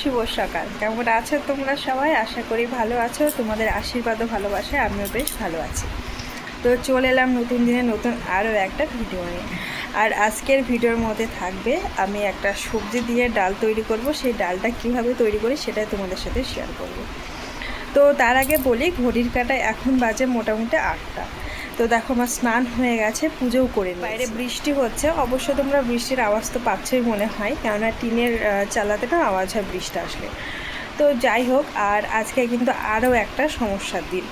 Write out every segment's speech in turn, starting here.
শুভ সকাল। কেমন আছো তোমরা সবাই? আশা করি ভালো আছো। তোমাদের আশীর্বাদও ভালোবাসায় আমিও বেশ ভালো আছি। তো চলে এলাম নতুন দিনে নতুন আরও একটা ভিডিও নিয়ে। আর আজকের ভিডিওর মধ্যে থাকবে, আমি একটা সবজি দিয়ে ডাল তৈরি করব। সেই ডালটা কীভাবে তৈরি করি সেটাই তোমাদের সাথে শেয়ার করব। তো তার আগে বলি, ঘড়ির কাটায় এখন বাজে মোটামুটি আটটা। তো দেখো আমার স্নান হয়ে গেছে, পুজোও করে বাইরে বৃষ্টি হচ্ছে, অবশ্য তোমরা বৃষ্টির আওয়াজ তো পাচ্ছই মনে হয়, কেননা টিনের চালাতে না আওয়াজ হয় বৃষ্টি আসলে। তো যাই হোক, আর আজকে কিন্তু আরও একটা সমস্যার দিন।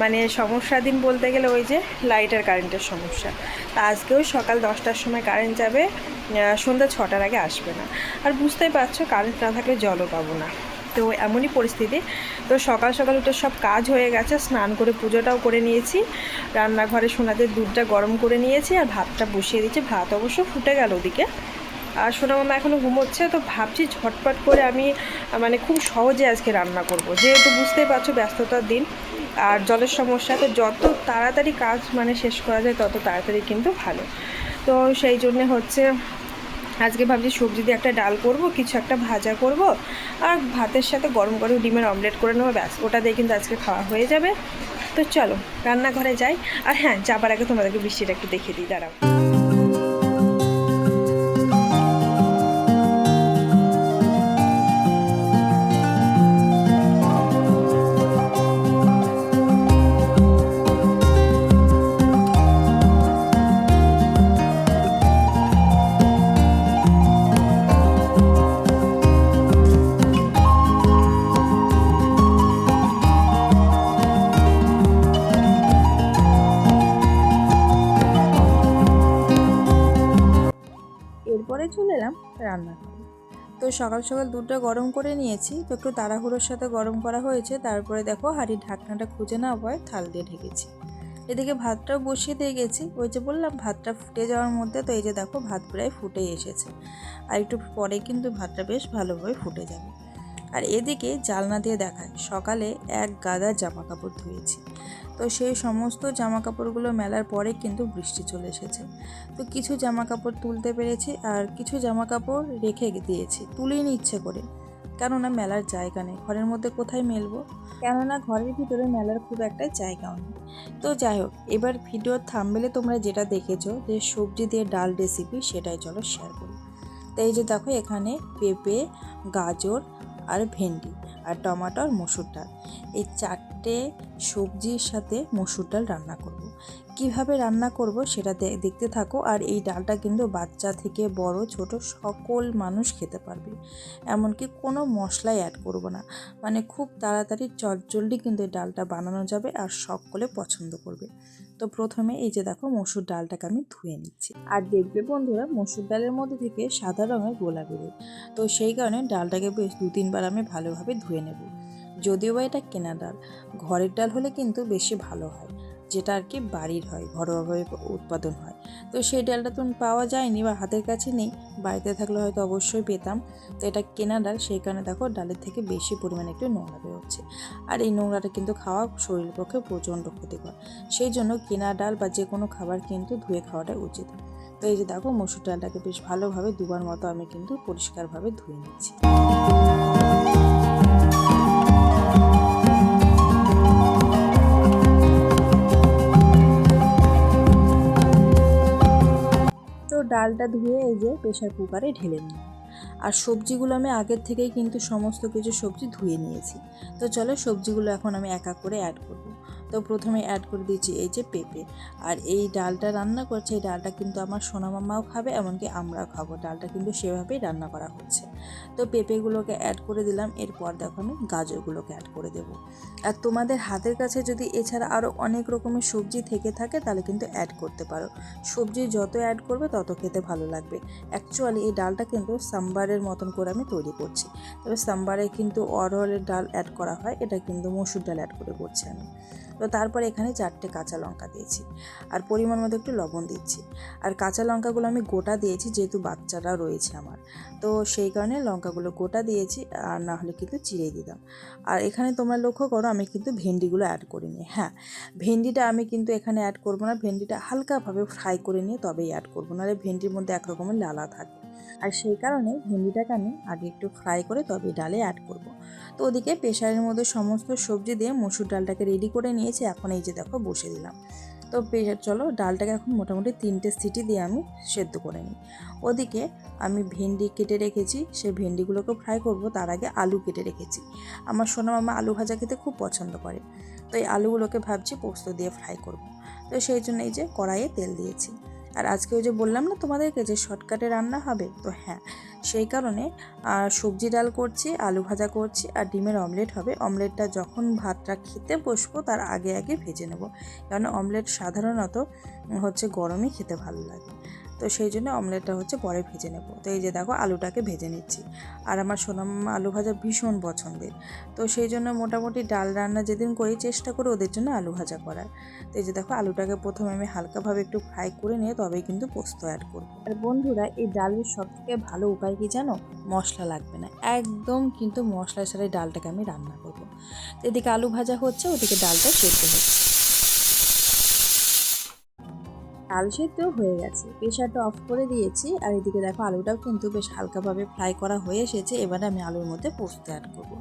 মানে সমস্যার দিন বলতে গেলে ওই যে লাইটের কারেন্টের সমস্যা। তা আজকেও সকাল দশটার সময় কারেন্ট যাবে সন্ধ্যা ছটার আগে আসবে না। আর বুঝতেই পারছ, কারেন্ট না থাকলে জলও পাবো না। তো এমনই পরিস্থিতি। তো সকাল সকাল উঠে সব কাজ হয়ে গেছে, স্নান করে পুজোটাও করে নিয়েছি। রান্নাঘরে সোনাদের দুধটা গরম করে নিয়েছি আর ভাতটা বসিয়ে দিয়েছি। ভাত অবশ্য ফুটে গেল ওদিকে। আর সোনা মামা এখনও ঘুমোচ্ছে, তো ভাবছি ঝটপট করে আমি মানে খুব সহজে আজকে রান্না করব। যেহেতু বুঝতেই পারছ ব্যস্ততার দিন, আর জলের সমস্যা, তো যত তাড়াতাড়ি কাজ মানে শেষ করা যায় তত তাড়াতাড়ি কিন্তু ভালো। তো সেই জন্যে হচ্ছে আজকে ভাবছি সবজি দিয়ে একটা ডাল করব, কিছু একটা ভাজা করব, আর ভাতের সাথে গরম গরম ডিমের অমলেট করে নেব, ব্যাস। ওটা দিয়ে কিন্তু আজকে খাওয়া হয়ে যাবে। তো চলো, রান্নাঘরে যাই। আর হ্যাঁ যাবার আগে তোমাদেরকে বৃষ্টিটা একটু দেখিয়ে দিই, দাঁড়াও। চলে এলাম রান্নাঘরে তো সকাল সকাল দুধটা গরম করে নিয়েছি, তো একটু তাড়াহুড়োর সাথে গরম করা হয়েছে, তারপরে দেখো হাঁড়ির ঢাকনাটা খুঁজে না হয় থাল দিয়ে ঢেকেছি। এদিকে ভাতটাও বসিয়ে দিয়ে গেছি, ওই যে বললাম ভাতটা ফুটে যাওয়ার মধ্যে, তো এই যে দেখো ভাত প্রায় ফুটে এসেছে। আর একটু পরে কিন্তু ভাতটা বেশ ভালোভাবে ফুটে যাবে। আর এদিকে জালনা দিয়ে দেখায়, সকালে এক গাদা জামা কাপড় ধুয়েছি। তো সেই সমস্ত জামা কাপড়গুলো মেলার পরে কিন্তু বৃষ্টি চলে এসেছে। তো কিছু জামা কাপড় তুলতে পেরেছি আর কিছু জামা কাপড় রেখে দিয়েছি, তুলিনি ইচ্ছে করে। কেননা মেলার জায়গা নেই, ঘরের মধ্যে কোথায় মেলবো? কেননা ঘরের ভিতরে মেলার খুব একটা জায়গাও নেই। তো যাই হোক, এবার ভিডিওর থামবেলে তোমরা যেটা দেখেছ, যে সবজি দিয়ে ডাল রেসিপি সেটাই চলো শেয়ার করি। তো এই যে দেখো, এখানে পেঁপে, গাজর আর ভেন্ডি আর টমাটো আর মসুর ডাল। এই চারটে সবজির সাথে মসুর ডাল রান্না করব। কীভাবে রান্না করব সেটা দেখতে থাকো। আর এই ডালটা কিন্তু বাচ্চা থেকে বড়, ছোট সকল মানুষ খেতে পারবে। এমনকি কোনো মশলাই অ্যাড করব না। মানে খুব তাড়াতাড়ি চটজলদি কিন্তু এই ডালটা বানানো যাবে আর সকলে পছন্দ করবে। তো প্রথমে এই যে দেখো মসুর ডালটাকে আমি ধুয়ে নিচ্ছি। আর দেখবে বন্ধুরা, মসুর ডালের মধ্যে থেকে সাদা রঙের গোলা বেরোয়। তো সেই কারণে ডালটাকে বেশ দু, তিনবার আমি ভালোভাবে ধুয়ে নেব। যদিও বা এটা কেনা ডাল, ঘরের ডাল হলে কিন্তু বেশি ভালো হয়। যেটা আর কি বাড়ির হয়, ঘরোয়াভাবে উৎপাদন হয়। তো সেই ডালটা তো পাওয়া যায়নি বা হাতের কাছে নেই, বাড়িতে থাকলে হয়তো অবশ্যই পেতাম। তো এটা কেনা ডাল, সেই কারণে দেখো ডালের থেকে বেশি পরিমাণে একটু নোংরা বেরোচ্ছে। আর এই নোংরাটা কিন্তু খাওয়া শরীরের পক্ষে প্রচণ্ড ক্ষতিকর। সেই জন্য কেনা ডাল বা যে কোনো খাবার কিন্তু ধুয়ে খাওয়াটা উচিত। তো এই যে দেখো মসুর ডালটাকে বেশ ভালোভাবে দুবার মতো আমি কিন্তু পরিষ্কারভাবে ধুয়ে নিচ্ছি। ডালটা ধুয়ে এই যে প্রেশার কুকারে ঢেলে নিই আর সবজিগুলো আমি আগের থেকেই কিন্তু সমস্ত কিছু সবজি ধুয়ে নিয়েছি। তো চলো সবজিগুলো এখন আমি এক এক করে অ্যাড করব। তো প্রথমে অ্যাড করে দিয়েছি এই যে পেঁপে। আর এই ডালটা রান্না করছে, এই ডালটা কিন্তু আমার সোনা মামাও খাবে, এমনকি আমরাও খাব। ডালটা কিন্তু সেভাবেই রান্না করা হচ্ছে। তো পেঁপেগুলোকে অ্যাড করে দিলাম। এরপর দেখো আমি গাজরগুলোকে অ্যাড করে দেবো। আর তোমাদের হাতের কাছে যদি এছাড়া আরও অনেক রকমের সবজি থেকে থাকে, তাহলে কিন্তু অ্যাড করতে পারো। সবজি যত অ্যাড করবে, তত খেতে ভালো লাগবে। অ্যাকচুয়ালি এই ডালটা কিন্তু সাম্বারের মতন করে আমি তৈরি করছি। তবে সাম্বারে কিন্তু অরহরের ডাল অ্যাড করা হয়, এটা কিন্তু মসুর ডাল অ্যাড করে করছি আমি। তো তারপর এখানে চারটে কাঁচা লঙ্কা দিয়েছি। আর পরিমাণ মতো একটু লবণ দিচ্ছি। আর কাঁচা লঙ্কাগুলো আমি গোটা দিয়েছি, যেহেতু বাচ্চারা রয়েছে আমার। তো সেই কারণে লঙ্কাগুলো গোটা দিয়েছি, আর না হলে কিন্তু চিড়ে দিতাম। আর এখানে তোমরা লক্ষ্য করো, আমি কিন্তু ভেন্ডিগুলো অ্যাড করিনি। হ্যাঁ ভেন্ডিটা আমি কিন্তু এখানে অ্যাড করব না। ভেন্ডিটা হালকাভাবে ফ্রাই করে নিয়ে তবেই অ্যাড করব। নাহলে ভেন্ডির মধ্যে একরকমের লালা থাকে। আর সেই কারণে ভেন্ডিটাকে আমি আগে একটু ফ্রাই করে তবে ডালে অ্যাড করব। তো ওদিকে প্রেশারের মধ্যে সমস্ত সবজি দিয়ে মসুর ডালটাকে রেডি করে নিয়েছি, এখন এই যে দেখো বসে দিলাম। তো প্রেশার চলো, ডালটাকে এখন মোটামুটি তিনটে সিটি দিয়ে আমি সেদ্ধ করে নিই। ওদিকে আমি ভেন্ডি কেটে রেখেছি সেই ভেন্ডিগুলোকে ফ্রাই করব, তার আগে আলু কেটে রেখেছি। আমার সোনা মামা আলু ভাজা খেতে খুব পছন্দ করে, তো এই আলুগুলোকে ভাবছি পোস্ত দিয়ে ফ্রাই করব। তো সেই জন্য এই যে কড়াইয়ে তেল দিয়েছি। আর আজকে ওই যে বললাম না তোমাদেরকে যে শর্টকাটে রান্না হবে? তো হ্যাঁ সেই কারণে সবজি ডাল করছি, আলু ভাজা করছি আর ডিমের অমলেট হবে। অমলেটটা যখন ভাতটা খেতে বসবো, তার আগে আগে ভেজে নেব। কারণ অমলেট সাধারণত হচ্ছে গরমই খেতে ভালো লাগে। তো সেই জন্য অমলেটটা হচ্ছে পরে ভেজে নেব। তো এই যে দেখো, আলুটাকে ভেজে নিচ্ছি। আর আমার সোনাম আলু ভাজা ভীষণ পছন্দের। তো সেই জন্য মোটামুটি ডাল রান্না যেদিন করি চেষ্টা করি ওদের জন্য আলু ভাজা করার। তো এই যে দেখো, আলুটাকে প্রথমে আমি হালকাভাবে একটু ফ্রাই করে নিয়ে তবেই কিন্তু পোস্ত অ্যাড করব। আর বন্ধুরা, এই ডালের সব থেকে ভালো উপায় কি জানো? মশলা লাগবে না। একদম কিন্তু মশলা ছাড়াই ডালটাকে আমি রান্না করব। এদিকে আলু ভাজা হচ্ছে, ওদিকে ডালটা সেদ্ধ হচ্ছে। ডাল সেদ্ধ হয়ে গেছে। প্রেশারটা অফ করে দিয়েছি। আর এদিকে দেখো আলুটাও কিন্তু বেশ হালকাভাবে ফ্রাই করা হয়ে এসেছে। এবারে আমি আলুর মধ্যে পোস্ত অ্যাড করব।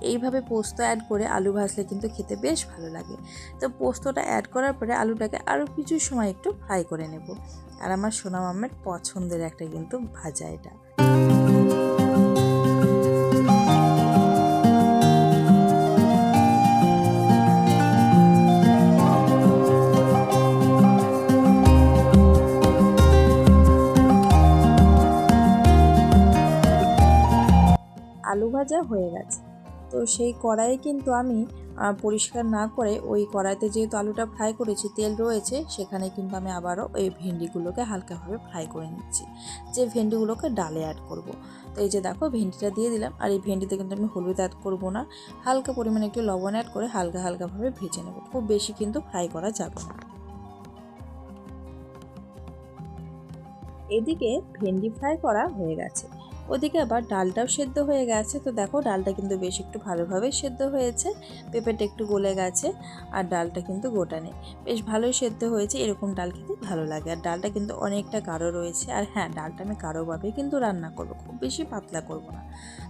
এইভাবে পোস্ত অ্যাড করে আলু ভাজলে কিন্তু খেতে বেশ ভালো লাগে। তো পোস্তটা অ্যাড করার পরে আলুটাকে আরও কিছু সময় একটু ফ্রাই করে নেব। আর আমার সোনা মামের পছন্দের একটা কিন্তু ভাজা এটা। তো সেই কড়াইয়ে কিন্তু আমি পরিষ্কার না করে ওই কড়াইতে যেহেতু আলুটা ফ্রাই করেছি, তেল রয়েছে, সেখানে কিন্তু আমি আবারও ওই ভেন্ডিগুলোকে হালকাভাবে ফ্রাই করে নিচ্ছি। যে ভেন্ডিগুলোকে ডালে অ্যাড করব। তো এই যে দেখো, ভেন্ডিটা দিয়ে দিলাম, আর এই ভেন্ডিতে কিন্তু আমি হলুদ অ্যাড করব না। হালকা পরিমাণে একটু লবণ অ্যাড করে হালকা হালকাভাবে ভেজে নেব। খুব বেশি কিন্তু ফ্রাই করা যাবে না। এদিকে ভেন্ডি ফ্রাই করা হয়ে গেছে। ওদিকে আবার ডালটাও সেদ্ধ হয়ে গেছে। তো দেখো, ডালটা কিন্তু বেশ একটু ভালোভাবে সেদ্ধ হয়েছে। পেঁপেটা একটু গলে গেছে আর ডালটা কিন্তু গোটা নেই বেশ ভালোই সেদ্ধ হয়েছে, এরকম ডাল খেতে ভালো লাগে। আর ডালটা কিন্তু অনেকটা গাঢ় রয়েছে। আর হ্যাঁ ডালটা আমি গাঢ়ভাবেই কিন্তু রান্না করব, খুব বেশি পাতলা করব না।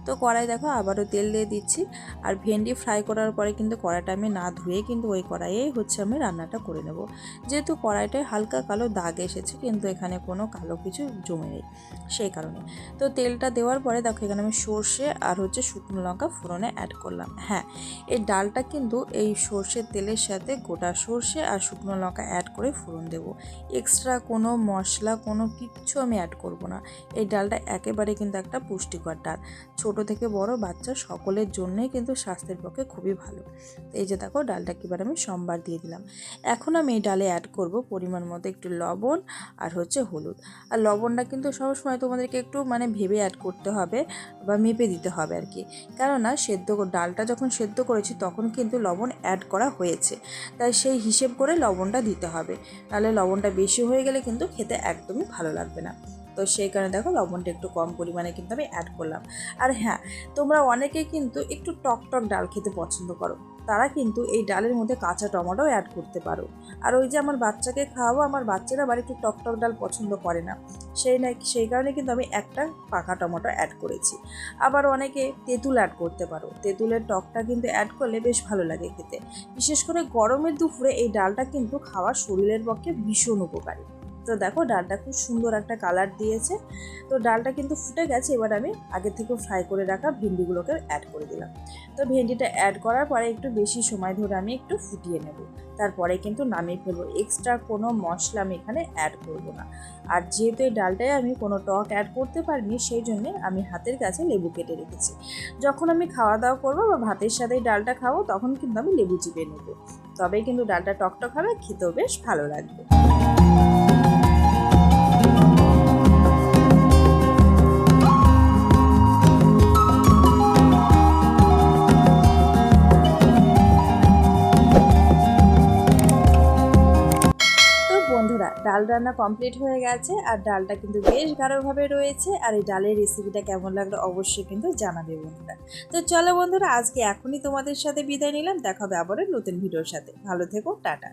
তো কড়াই দেখো, আবারও তেল দিয়ে দিচ্ছি। আর ভেন্ডি ফ্রাই করার পরে কিন্তু কড়াইটা আমি না ধুয়ে কিন্তু ওই কড়াইয়েই হচ্ছে আমি রান্নাটা করে নেব। যেহেতু কড়াইটায় হালকা কালো দাগ এসেছে, কিন্তু এখানে কোনো কালো কিছু জমে নেই, সেই কারণে। তো তেলটা দেওয়ার পরে দেখো এখানে আমি সর্ষে আর হচ্ছে শুকনো লঙ্কা ফোড়নে অ্যাড করলাম। হ্যাঁ এই ডালটা কিন্তু এই সর্ষের তেলের সাথে গোটা সর্ষে আর শুকনো লঙ্কা অ্যাড করে ফোড়ন দেব। এক্সট্রা কোনো মশলা, কোনো কিচ্ছু আমি অ্যাড করব না। এই ডালটা একেবারে কিন্তু একটা পুষ্টিকর ডাল। ছোট থেকে বড় বাচ্চা সকলের জন্যই কিন্তু স্বাস্থ্যের পক্ষে খুবই ভালো। এই যে দেখো ডালটা এবার আমি সোমবার দিয়ে দিলাম। এখন আমি এই ডালে অ্যাড করব পরিমাণ মতো একটু লবণ আর হচ্ছে হলুদ। আর লবণটা কিন্তু সবসময় তোমাদেরকে একটু মানে ভেবে অ্যাড করতে হবে বা মেপে দিতে হবে আর কি। কেননা সেদ্ধ ডালটা যখন সেদ্ধ করেছি তখন কিন্তু লবণ অ্যাড করা হয়েছে। তাই সেই হিসেব করে লবণটা দিতে হবে। নাহলে লবণটা বেশি হয়ে গেলে কিন্তু খেতে একদমই ভালো লাগবে না। তো সেই কারণে দেখো লবণটা একটু কম পরিমাণে কিন্তু আমি অ্যাড করলাম। আর হ্যাঁ তোমরা অনেকেই কিন্তু একটু টক টক ডাল খেতে পছন্দ করো। তারা কিন্তু এই ডালের মধ্যে কাঁচা টমেটো অ্যাড করতে পারো। আর ওই যে আমার বাচ্চাকে খাওয়াবো, আমার বাচ্চারা আবার একটু টক টক ডাল পছন্দ করে না। সেই না সেই কারণে কিন্তু আমি একটা পাকা টমেটো অ্যাড করেছি। আবার অনেকে তেঁতুল অ্যাড করতে পারো। তেঁতুলের টকটা কিন্তু অ্যাড করলে বেশ ভালো লাগে খেতে। বিশেষ করে গরমের দুপুরে এই ডালটা কিন্তু খাওয়া শরীরের পক্ষে ভীষণ উপকারী। তো দেখো ডালটা খুব সুন্দর একটা কালার দিয়েছে। তো ডালটা কিন্তু ফুটে গেছে, এবার আমি আগে থেকে ফ্রাই করে রাখা ভেন্ডিগুলোকে অ্যাড করে দিলাম। তো ভেন্ডিটা অ্যাড করার পরে একটু বেশি সময় ধরে আমি একটু ফুটিয়ে নেব। তারপরে কিন্তু নামিয়ে ফেলব। এক্সট্রা কোনো মশলা আমি এখানে অ্যাড করব না। আর যেহেতু এই ডালটায় আমি কোনো টক অ্যাড করতে পারিনি, সেই জন্যে আমি হাতের কাছে লেবু কেটে রেখেছি। যখন আমি খাওয়া দাওয়া করব বা ভাতের সাথে ডালটা খাব, তখন কিন্তু আমি লেবু চিপে নেব। তবেই কিন্তু ডালটা টকটক হবে, খেতেও বেশ ভালো লাগবে। বন্ধুরা, ডাল রান্না কমপ্লিট হয়ে গেছে আর ডালটা কিন্তু বেশ গাঢ়ভাবে রয়েছে আর এই ডালের রেসিপিটা কেমন লাগল অবশ্যই কিন্তু জানাবে বন্ধুরা। তো চলো বন্ধুরা, আজকে এখনই তোমাদের সাথে বিদায় নিলাম, দেখা হবে আবারও নতুন ভিডিওর সাথে। ভালো থেকো, টাটা।